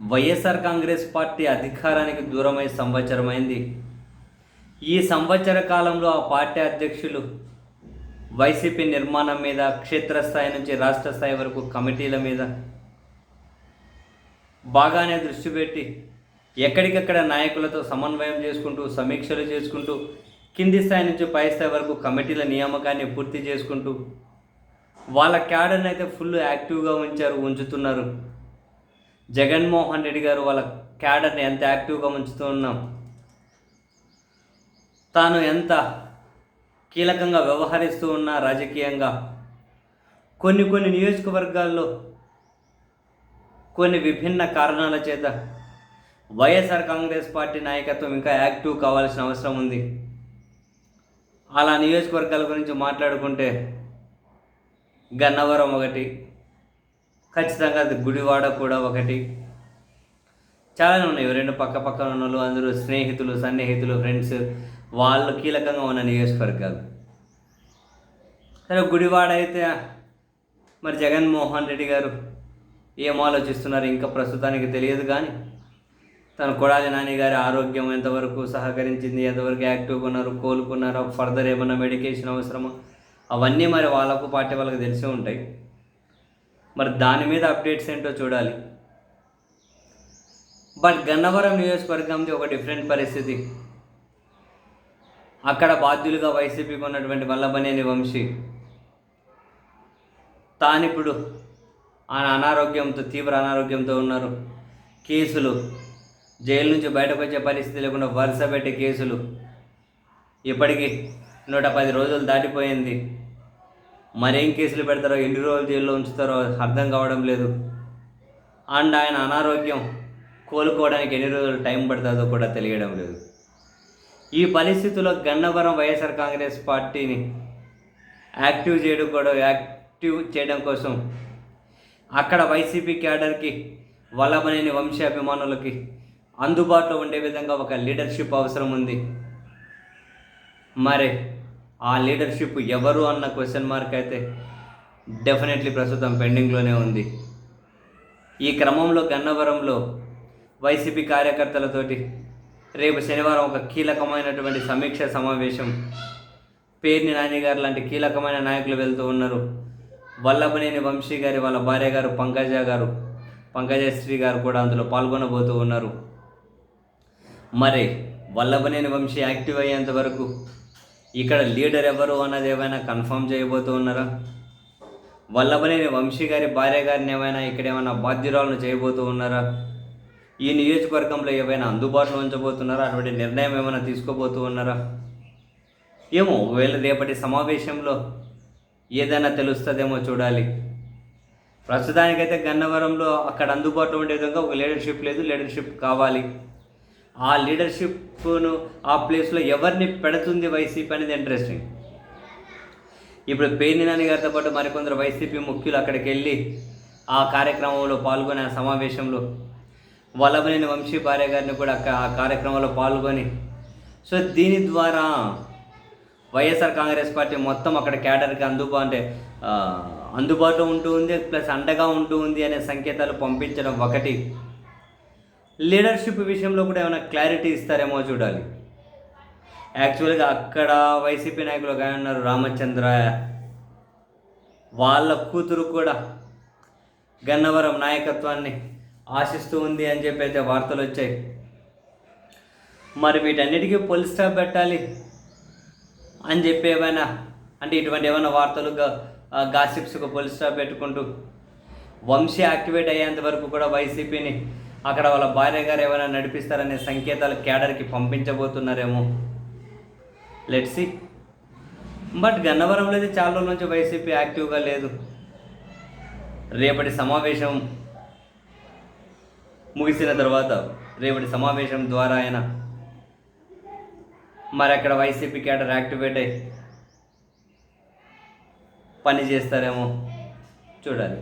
YSR Congress party అధికారానికి దూరమై సంవత్సరమైంది. ఈ సంవత్సర కాలంలో ఆ పార్టీ అధ్యక్షులు వైసీపీ నిర్మాణం మీద క్షేత్రస్థాయి నుంచి రాష్ట్ర స్థాయి వరకు కమిటీల మీద బాగానే దృష్టి పెట్టి ఎక్కడికక్కడ నాయకులతో సమన్వయం చేసుకుంటూ సమీక్షలు చేసుకుంటూ కింది స్థాయి నుంచి పై స్థాయి వరకు కమిటీల నియామకాన్ని పూర్తి చేసుకుంటూ వాళ్ళ క్యాడర్ని అయితే ఫుల్ యాక్టివ్గా ఉంచారు ఉంచుతున్నారు. జగన్మోహన్ రెడ్డి గారు వాళ్ళ క్యాడర్ని ఎంత యాక్టివ్గా ఉంచుతూ ఉన్నాం. తాను ఎంత కీలకంగా వ్యవహరిస్తూ ఉన్నా రాజకీయంగా. కొన్ని కొన్ని నియోజకవర్గాల్లో కొన్ని విభిన్న కారణాల చేత వైఎస్ఆర్ కాంగ్రెస్ పార్టీ నాయకత్వం ఇంకా యాక్టివ్ కావాల్సిన అవసరం ఉంది. అలా నియోజకవర్గాల గురించి మాట్లాడుకుంటే గన్నవరం ఒకటి ఖచ్చితంగా గుడివాడ కూడా ఒకటి. చాలానే ఉన్నాయి. రెండు పక్క పక్కన ఉన్న వాళ్ళు అందరూ స్నేహితులు సన్నిహితులు ఫ్రెండ్స్ వాళ్ళు కీలకంగా ఉన్న నియోజకవర్గాలు. సరే గుడివాడ అయితే మరి జగన్మోహన్ రెడ్డి గారు ఏం ఆలోచిస్తున్నారు? ఇంకా ప్రస్తుతానికి తెలియదు కానీ తన కొడాలి నాని గారి ఆరోగ్యం ఎంతవరకు సహకరించింది? ఎంతవరకు యాక్టివ్గా ఉన్నారు? కోలుకున్నారో? ఫర్దర్ ఏమైనా మెడికేషన్ అవసరమా? అవన్నీ మరి వాళ్ళకు పార్టీ వాళ్ళకి తెలిసే ఉంటాయి. మరి దాని మీద అప్డేట్స్ ఏంటో చూడాలి. బట్ గన్నవరం నియోజకవర్గంది ఒక డిఫరెంట్ పరిస్థితి. అక్కడ బాధ్యులుగా వైసీపీకి ఉన్నటువంటి వల్లభనేని వంశీ. తానిప్పుడు ఆయన అనారోగ్యంతో తీవ్ర అనారోగ్యంతో ఉన్నారు. కేసులు. జైలు నుంచి బయటకు వచ్చే పరిస్థితి లేకుండా వరుస పెట్టే కేసులు. ఇప్పటికీ నూట పది రోజులు దాటిపోయింది. మరేం కేసులు పెడతారో ఎన్ని రోజులు జైల్లో ఉంచుతారో అర్థం కావడం లేదు. అండ్ ఆయన అనారోగ్యం కోలుకోవడానికి ఎన్ని రోజులు టైం పడుతుందో కూడా తెలియడం లేదు. ఈ పరిస్థితుల్లో గన్నవరం వైఎస్ఆర్ కాంగ్రెస్ పార్టీని యాక్టివ్ చేయడం కూడా యాక్టివ్ చేయడం కోసం అక్కడ వైసీపీ క్యాడర్కి వల్లభనేని వంశాభిమానులకి అందుబాటులో ఉండే విధంగా ఒక లీడర్షిప్ అవసరం ఉంది. మరి ఆ లీడర్షిప్ ఎవరు అన్న క్వశ్చన్ మార్క్ అయితే డెఫినెట్లీ ప్రస్తుతం పెండింగ్లోనే ఉంది. ఈ క్రమంలో గన్నవరంలో వైసీపీ కార్యకర్తలతోటి రేపు శనివారం ఒక కీలకమైనటువంటి సమీక్ష సమావేశం. పేర్ని నాని గారు లాంటి కీలకమైన నాయకులు వెళ్తూ ఉన్నారు. వల్లభనేని వంశీ గారి వాళ్ళ భార్య గారు పంకజ గారు పంకజశ్రీ గారు కూడా అందులో పాల్గొనబోతూ ఉన్నారు. మరి వల్లభనేని వంశీ యాక్టివ్ అయ్యేంత వరకు ఇక్కడ లీడర్ ఎవరు అన్నది ఏమైనా కన్ఫర్మ్ చేయబోతూ ఉన్నారా? వల్లభనేని వంశీ గారి భార్య గారిని ఏమైనా ఇక్కడ ఏమైనా బాధ్యురాలను చేయబోతూ ఉన్నారా? ఈ నియోజకవర్గంలో ఏమైనా అందుబాటులో ఉంచబోతున్నారా? అటువంటి నిర్ణయం ఏమైనా తీసుకోబోతూ ఉన్నారా? ఏమో ఒకవేళ రేపటి సమావేశంలో ఏదైనా తెలుస్తుందేమో చూడాలి. ప్రస్తుతానికైతే గన్నవరంలో అక్కడ అందుబాటులో ఉండే విధంగా ఒక లీడర్షిప్ లేదు లీడర్షిప్ కావాలి. ఆ లీడర్షిప్ను ఆ ప్లేస్లో ఎవరిని పెడుతుంది వైసీపీ అనేది ఇంట్రెస్టింగ్ ఇప్పుడు పేర్ని నాని గారితో పాటు మరికొందరు వైసీపీ ముఖ్యులు అక్కడికి వెళ్ళి ఆ కార్యక్రమంలో పాల్గొనే ఆ సమావేశంలో వల్లభనేని వంశీ భార్య గారిని కూడా అక్క- ఆ కార్యక్రమంలో పాల్గొని సో దీని ద్వారా వైఎస్ఆర్ కాంగ్రెస్ పార్టీ మొత్తం అక్కడ క్యాడర్కి అందుబా అంటే అందుబాటులో ఉంటూ ఉంది ప్లస్ అండగా ఉంటూ ఉంది అనే సంకేతాలు పంపించడం ఒకటి. లీడర్షిప్ విషయంలో కూడా ఏమైనా క్లారిటీ ఇస్తారేమో చూడాలి. యాక్చువల్గా అక్కడ వైసీపీ నాయకులు ఒక ఉన్నారు రామచంద్ర. వాళ్ళ కూతురు కూడా గన్నవరం నాయకత్వాన్ని ఆశిస్తూ ఉంది అని చెప్పి అయితే వార్తలు వచ్చాయి. మరి వీటన్నిటికీ పోలీస్ స్టాప్ పెట్టాలి అని చెప్పి ఏమైనా అంటే ఇటువంటి ఏమైనా వార్తలు గాసిప్స్కు పోలీస్ స్టాప్ పెట్టుకుంటూ వంశీ యాక్టివేట్ అయ్యేంత వరకు కూడా వైసీపీని అక్కడ వాళ్ళ భార్య గారు ఏమైనా నడిపిస్తారనే సంకేతాలు క్యాడర్కి పంపించబోతున్నారేమో. లెట్సి బట్ గన్నవరంలో అయితే చాలా రోజుల నుంచి వైసీపీ యాక్టివ్గా లేదు. రేపటి సమావేశం ముగిసిన తర్వాత రేపటి సమావేశం ద్వారా ఆయన మరి అక్కడ వైసీపీ క్యాడర్ యాక్టివేట్ అయ్యి పని చేస్తారేమో చూడాలి.